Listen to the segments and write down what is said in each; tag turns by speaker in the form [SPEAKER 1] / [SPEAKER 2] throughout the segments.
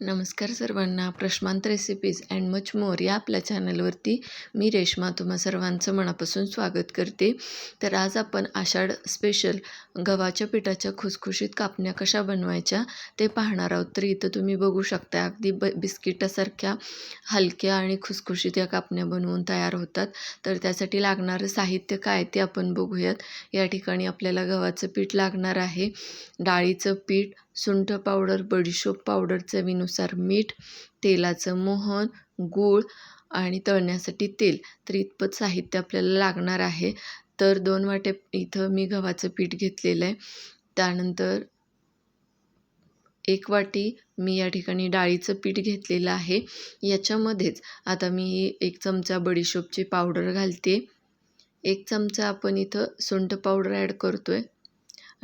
[SPEAKER 1] नमस्कार सर्वांना. प्रश्मांत रेसिपीज अँड मच मोर या आपल्या चॅनलवरती मी रेश्मा तुम्हा सर्वांचं मनापासून स्वागत करते. तर आज आपण आषाढ स्पेशल गव्हाच्या पिठाच्या खुसखुशीत कापण्या कशा बनवायच्या ते पाहणार आहोत. तर इथं तुम्ही बघू शकता अगदी ब बिस्किटासारख्या हलक्या आणि खुसखुशीत या कापण्या बनवून तयार होतात. तर त्यासाठी लागणारं साहित्य काय ते आपण बघूयात. या ठिकाणी आपल्याला गव्हाचं पीठ लागणार आहे. डाळीचं पीठ सुंठ पावडर बडीशोप पावडर चवीनुसार मीठ तेलाचं मोहन गूळ आणि तळण्यासाठी तेल. तर इतपत साहित्य आपल्याला लागणार आहे. तर दोन वाटे इथं मी गव्हाचं पीठ घेतलेलं आहे. त्यानंतर एक वाटी मी या ठिकाणी डाळीचं पीठ घेतलेलं आहे. याच्यामध्येच आता मी एक चमचा बडीशोपची पावडर घालते. एक चमचा आपण इथं सुंठ पावडर ॲड करतो आहे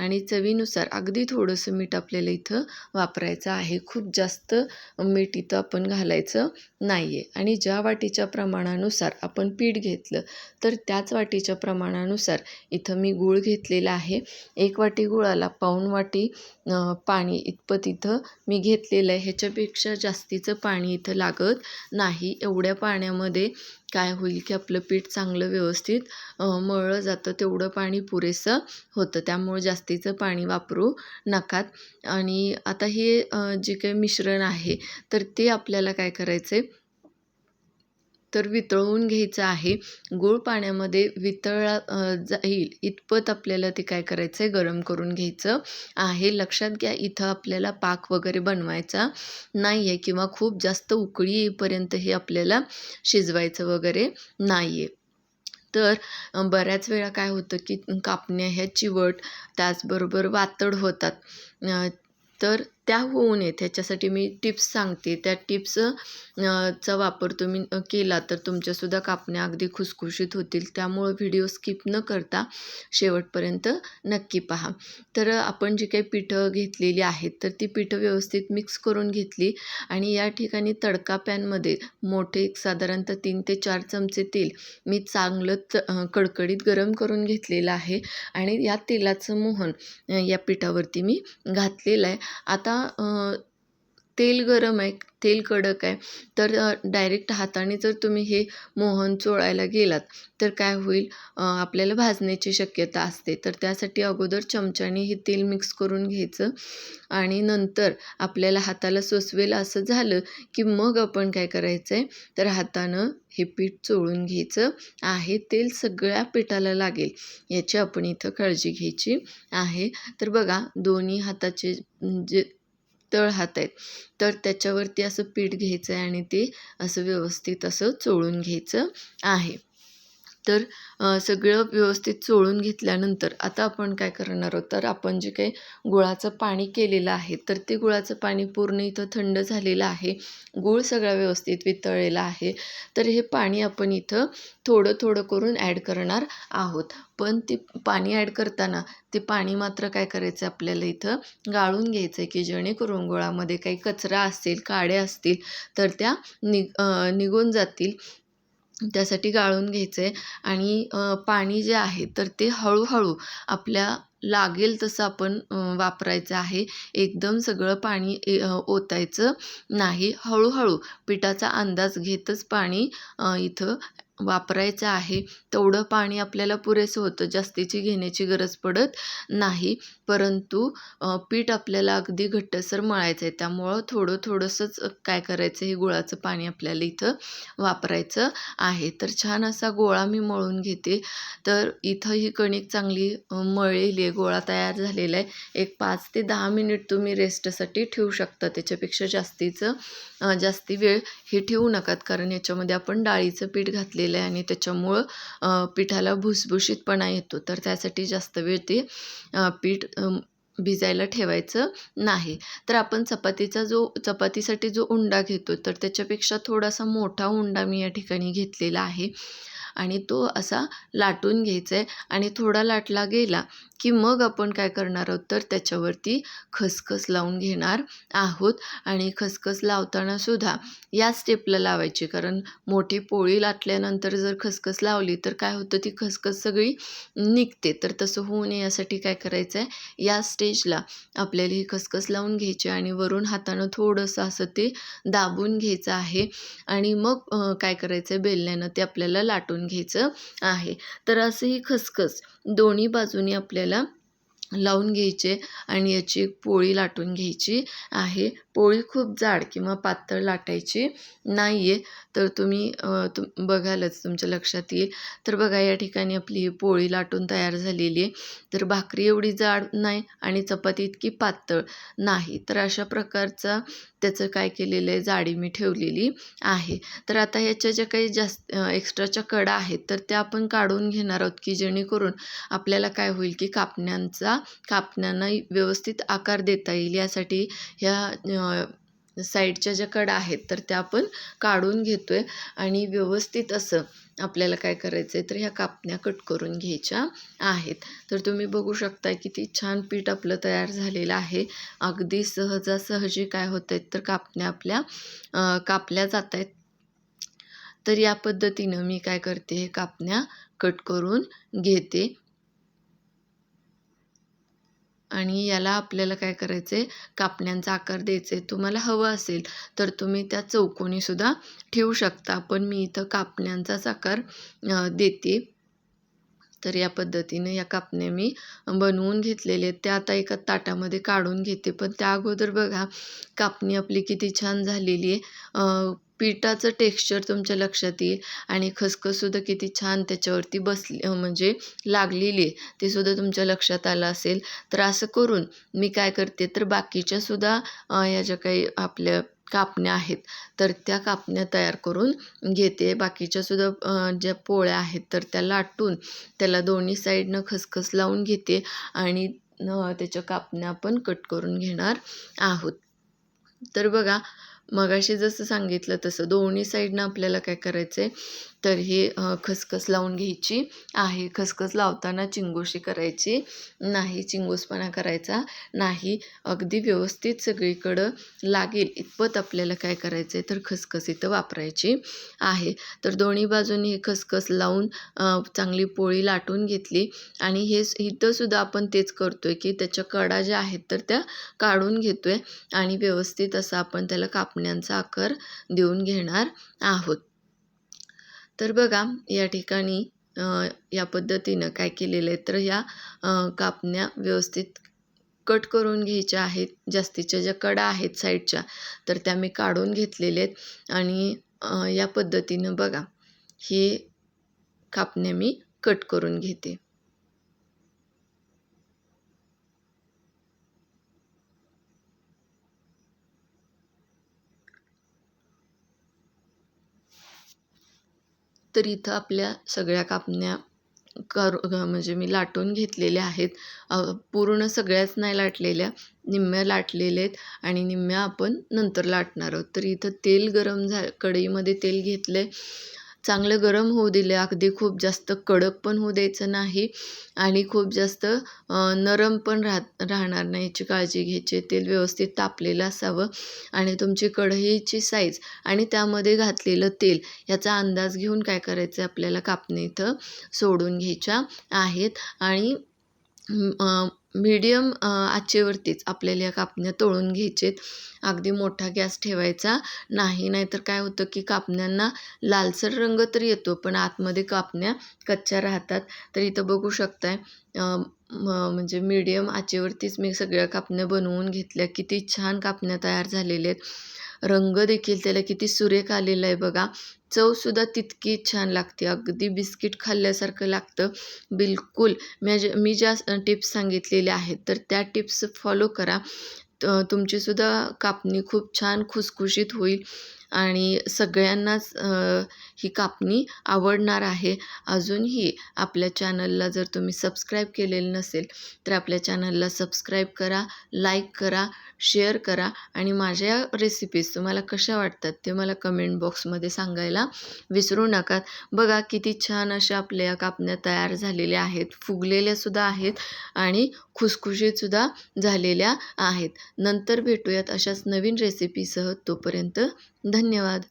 [SPEAKER 1] आणि चवीनुसार अगदी थोडंसं मीठ आपल्याला इथं वापरायचं आहे. खूप जास्त मीठ इथं आपण घालायचं नाही आहे आणि ज्या वाटीच्या प्रमाणानुसार आपण पीठ घेतलं तर त्याच वाटीच्या प्रमाणानुसार इथं मी गूळ घेतलेला आहे. एक वाटी गुळाला पाऊण वाटी पाणी इतपत इथं मी घेतलेलं आहे. ह्याच्यापेक्षा जास्तीचं पाणी इथं लागत नाही. एवढ्या पाण्यामध्ये काय होईल की आपलं पीठ चांगलं व्यवस्थित मळलं जातं तेवढं पाणी पुरेसं होतं. त्यामुळं जास्तीचं पाणी वापरू नकात. आणि आता हे जे काही मिश्रण आहे तर ते आपल्याला काय करायचं आहे तर वितळवून घ्यायचं आहे. गूळ पाण्यामध्ये वितळा जाईल. इतपत आपल्याला ते काय करायचं आहे गरम करून घ्यायचं आहे. लक्षात घ्या इथं आपल्याला पाक वगैरे बनवायचा नाही आहे किंवा खूप जास्त उकळी येईपर्यंत हे आपल्याला शिजवायचं वगैरे नाही आहे तर बऱ्याच वेळा काय होतं की कापण्या ह्या चिवट त्याचबरोबर वातड होतात. तर त्या होऊ नयेत त्याच्यासाठी मी टिप्स सांगते. त्या टिप्स चा वापर तुम्ही केला तर तुमच्यासुद्धा कापण्या अगदी खुसखुशीत होतील. त्यामुळं व्हिडिओ स्किप न करता शेवटपर्यंत नक्की पहा. तर आपण जी काही पिठं घेतलेली आहेत तर ती पिठं व्यवस्थित मिक्स करून घेतली आणि या ठिकाणी तडका पॅनमध्ये मोठे एक साधारणतः तीन ते चार चमचे तेल मी चांगलं कडकडीत गरम करून घेतलेलं आहे आणि या तेलाचं मोहन या पिठावरती मी घातलेलं आहे. आता आता तेल गरम आहे तेल कडक आहे तर डायरेक्ट हाताने जर तुम्ही हे मोहन चोळायला गेलात तर काय होईल? आपल्याला भाजण्याची शक्यता असते. तर त्यासाठी अगोदर चमच्याने हे तेल मिक्स करून घ्यायचं आणि नंतर आपल्याला हाताला सोसवेल असं झालं की मग आपण काय करायचं आहे तर हातानं हे पीठ चोळून घ्यायचं आहे. तेल सगळ्या पिठाला लागेल याची आपण इथं काळजी घ्यायची आहे. तर बघा दोन्ही हाताचे जे तळ हात आहेत. तर त्याच्यावरती असं पीठ घ्यायचं आहे आणि ते असं व्यवस्थित असं चोळून घ्यायचं आहे. तर सगळं व्यवस्थित चोळून घेतल्यानंतर आता आपण काय करणार आहोत? तर आपण जे काही गुळाचं पाणी केलेलं आहे तर ते गुळाचं पाणी पूर्ण इथं थंड झालेलं आहे. गूळ सगळा व्यवस्थित वितळलेला आहे. तर हे पाणी आपण इथं थोडं थोडं करून ॲड करणार आहोत. पण ते पाणी ॲड करताना ते पाणी मात्र काय करायचं आपल्याला इथं? गाळून घ्यायचं आहे की जेणेकरून गुळामध्ये काही कचरा असेल काड्या असतील तर त्या नि निघून जातील. त्यासाठी गाळून घ्यायचं आहे आणि पाणी जे आहे तर ते हळूहळू आपल्या लागेल तसं आपण वापरायचं आहे. एकदम सगळं पाणी ओतायचं नाही. हळूहळू पिठाचा अंदाज घेतच पाणी इथं वापरायचं आहे. तेवढं पाणी आपल्याला पुरेसं होतं. जास्तीची घेण्याची गरज पडत नाही. परंतु पीठ आपल्याला अगदी घट्टसर मळायचं आहे त्यामुळं थोडं थोडंसंच काय करायचं? हे गुळाचं पाणी आपल्याला इथं वापरायचं आहे. तर छान असा गोळा मी मळून घेते. तर इथं ही कणिक चांगली मळलेली आहे. गोळा तयार झालेला आहे. एक पाच ते दहा मिनिट तुम्ही रेस्टसाठी ठेवू शकता. त्याच्यापेक्षा जास्तीचं जास्ती वेळ हे ठेवू नकात. कारण याच्यामध्ये आपण डाळीचं पीठ घातलेलं आहे आणि त्याच्यामुळं पिठाला भुसभुशीतपणा येतो. तर त्यासाठी जास्त वेळ ते पीठ भिजायला ठेवायचं नाही. तर आपण चपातीचा जो चपातीसाठी जो उंडा घेतो तर त्याच्यापेक्षा थोडासा मोठा उंडा मी या ठिकाणी घेतलेला आहे. आणि तो असा लाटून घ्यायचा आहे. आणि थोडा लाटला गेला की मग आपण काय करणार आहोत? तर त्याच्यावरती खसखस लावून घेणार आहोत. आणि खसखस लावतानासुद्धा या स्टेपला लावायची. कारण मोठी पोळी लाटल्यानंतर जर खसखस लावली तर काय होतं? ती खसखस सगळी निघते. तर तसं होऊ नये यासाठी काय करायचं आहे? या स्टेजला आपल्याला ही खसखस लावून घ्यायची आणि वरून हातानं थोडंसं असं ते दाबून घ्यायचं आहे. आणि मग काय करायचं आहे? बेलण्यानं ते आपल्याला लाटून घ्यायचं आहे. तर असं ही खसखस दोन्ही बाजूनी आपल्याला लावून घ्यायचे आणि याची एक पोळी लाटून घ्यायची आहे. पोळी खूप जाड किंवा पातळ लाटायची नाही आहे तर तुम्ही तुम बघालच तुमच्या लक्षात येईल. तर बघा या ठिकाणी आपली ही पोळी लाटून तयार झालेली आहे. तर भाकरी एवढी जाड नाही आणि चपाती इतकी पातळ नाही. तर अशा प्रकारचा त्याचं काय केलेलं आहे जाडी मी ठेवलेली आहे. तर आता ह्याच्या ज्या काही जास्त एक्स्ट्राच्या कडा आहेत तर त्या आपण काढून घेणार आहोत की जेणेकरून आपल्याला काय होईल की कापण्यांचा कापण्यांना व्यवस्थित आकार देता येईल. यासाठी ह्या साईडच्या ज्या कडा आहेत तर त्या आपण काढून घेतो आहे आणि व्यवस्थित असं आपल्याला काय करायचं आहे तर ह्या कापण्या कट करून घ्यायच्या आहेत. तर तुम्ही बघू शकता किती छान पीठ आपलं तयार झालेलं आहे. अगदी सहजासहजी काय होत आहेत तर कापण्या आपल्या कापल्या जात आहेत तर या पद्धतीनं मी काय करते हे कापण्या कट करून घेते. आणि याला आपल्याला काय करायचं आहे कापण्यांचा आकार द्यायचा आहे तुम्हाला हवं असेल तर तुम्ही त्या चौकोनीसुद्धा ठेवू शकता. पण मी इथं कापण्यांचाच आकार देते. तर या पद्धतीनं या कापण्या मी बनवून घेतलेले आहेत. त्या आता एका ताटामध्ये काढून घेते. पण त्या अगोदर बघा कापणी आपली किती छान झालेली आहे. पिठाचं टेक्स्चर तुमच्या लक्षात येईल आणि खसखससुद्धा किती छान त्याच्यावरती बसली म्हणजे लागलेली आहे. ते सुद्धा तुमच्या लक्षात आलं असेल. तर असं करून मी काय करते तर बाकीच्यासुद्धा या ज्या काही आपल्या कापण्या आहेत. तर त्या कापण्या तयार करून घेते. बाकीच्यासुद्धा ज्या पोळ्या आहेत तर त्या लाटून त्याला दोन्ही साईडनं खसखस लावून घेते आणि त्याच्या कापण्या आपण कट करून घेणार आहोत. तर बघा मगाशी जसं सांगितलं तसं दोन्ही साईडनं आपल्याला काय करायचं आहे तर हे खसखस लावून घ्यायची आहे. खसखस लावताना चिंगोशी करायची नाही चिंगोसपणा करायचा नाही अगदी व्यवस्थित सगळीकडं लागेल इतपत आपल्याला काय करायचं आहे तर खसखस इथं वापरायची आहे. तर दोन्ही बाजूनी हे खसखस लावून चांगली पोळी लाटून घेतली आणि हे इथंसुद्धा आपण तेच करतो आहे की त्याच्या कडा ज्या आहेत तर त्या काढून घेतो आहे आणि व्यवस्थित असं आपण त्याला कापण्यांचा आकार देऊन घेणार आहोत. तर बघा या ठिकाणी या पद्धतीनं काय केलेलं आहे तर ह्या कापण्या व्यवस्थित कट करून घ्यायच्या आहेत. जास्तीच्या ज्या कडा आहेत साईडच्या तर त्या मी काढून घेतलेल्या आहेत. आणि या पद्धतीनं बघा हे कापण्या मी कट करून घेते. तर इथं आपल्या सगळ्या कापण्या कर म्हणजे मी लाटून घेतलेल्या आहेत. पूर्ण सगळ्याच नाही लाटलेल्या निम्म्या लाटलेल्या आहेत आणि निम्म्या आपण नंतर लाटणार आहोत. तर इथं तेल गरम झा कढईमध्ये तेल घेतलं आहे चांगलं गरम होऊ दिले अगदी खूप जास्त कडक पण होऊ द्यायचं नाही आणि खूप जास्त नरम पण राह राहणार नाही याची काळजी घ्यायची. तेल व्यवस्थित तापलेलं असावं आणि तुमची कढईची साईज आणि त्यामध्ये घातलेलं तेल याचा अंदाज घेऊन काय करायचं आहे आपल्याला कापणी इथं सोडून घ्यायच्या आहेत. आणि मीडियम आचेवरतीच आपल्याला या कापण्या तळून घ्यायचेत. अगदी मोठा गॅस ठेवायचा नाही नाहीतर काय होतं की कापण्यांना लालसर रंग तर येतो पण आतमध्ये कापण्या कच्च्या राहतात. तर इथं बघू शकताय म्हणजे मीडियम आचेवरतीच मी सगळ्या कापण्या बनवून घेतल्या. किती छान कापण्या तयार झालेल्या आहेत. रंग देखील त्याला किती सुरेख आलेला आहे बघा. चवसुद्धा तितकी छान लागते. अगदी बिस्किट खाल्ल्यासारखं लागतं. बिलकुल. मी मी ज्या टिप्स सांगितलेल्या आहेत तर त्या टिप्स फॉलो करा. तुमचीसुद्धा कापणी खूप छान खुसखुशीत होईल. आणि सगळ्यांनाच ही कापणी आवडणार आहे. अजूनही आपल्या चॅनलला जर तुम्ही सबस्क्राईब केलेलं नसेल तर आपल्या चॅनलला सबस्क्राईब करा लाईक करा शेअर करा आणि माझ्या रेसिपीज तुम्हाला कशा वाटतात ते मला कमेंट बॉक्समध्ये सांगायला विसरू नका. बघा किती छान अशा आपल्या कापण्या तयार झालेल्या आहेत फुगलेल्यासुद्धा आहेत आणि खुसखुशीतसुद्धा झालेल्या आहेत. नंतर भेटूयात अशाच नवीन रेसिपीसह तोपर्यंत धन्यवाद.